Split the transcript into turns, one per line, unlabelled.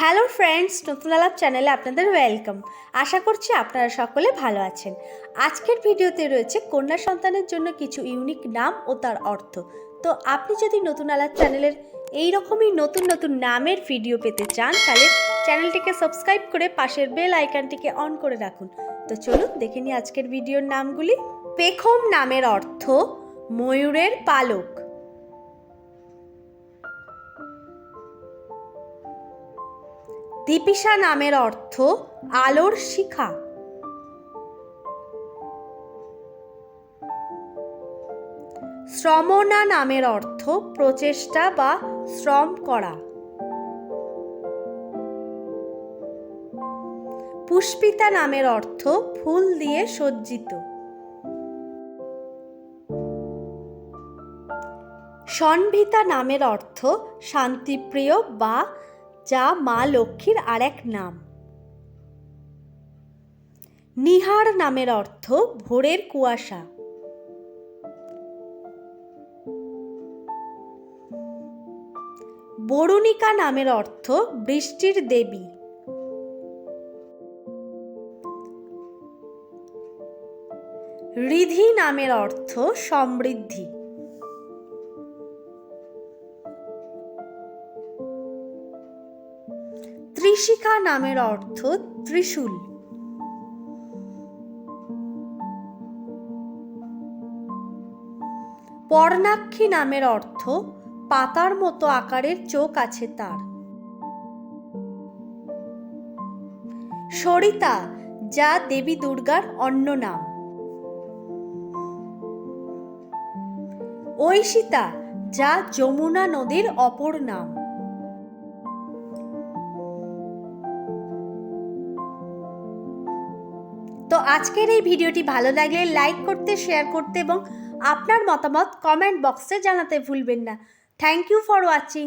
Hello friends, নতুন আলাপ চ্যানেলে আপনাদের ওয়েলকাম। আশা করছি আপনারা সকলে ভালো আছেন। আজকের ভিডিওতে রয়েছে কন্যা সন্তানের জন্য কিছু ইউনিক নাম ও তার অর্থ। তো আপনি যদি নতুন আলাপ চ্যানেলের এই রকমই নতুন নতুন নামের ভিডিও পেতে চান, তাহলে চ্যানেলটিকে সাবস্ক্রাইব করে পাশের বেল আইকনটিকে অন করে রাখুন। তো চলুন দেখে নিই আজকের ভিডিওর নামগুলি। পেখম নামের অর্থ ময়ূরের পালক। দীপিসা নামের অর্থ আলোর শিখা। শ্রমণা নামের অর্থ প্রচেষ্টা বা শ্রম করা। পুষ্পিতা নামের অর্থ ফুল দিয়ে সজ্জিত। সন্ভিতা নামের অর্থ শান্তিপ্রিয় বা যা মা লক্ষ্মীর আরেক নাম। নিহার নামের অর্থ ভোরের কুয়াশা। বরুণিকা নামের অর্থ বৃষ্টির দেবী। রিধি নামের অর্থ সমৃদ্ধি। ত্রিশিকা নামের অর্থ ত্রিশূল। পর্ণাক্ষী নামের অর্থ পাতার মতো আকারের চোখ আছে তার। সরিতা, যা দেবী দুর্গার অন্য নাম। ঐশিতা, যা যমুনা নদীর অপর নাম। তো আজকের এই ভিডিওটি ভালো লাগলে লাইক করতে, শেয়ার করতে এবং আপনার মতামত কমেন্ট বক্সে জানাতে ভুলবেন না। Thank you for watching.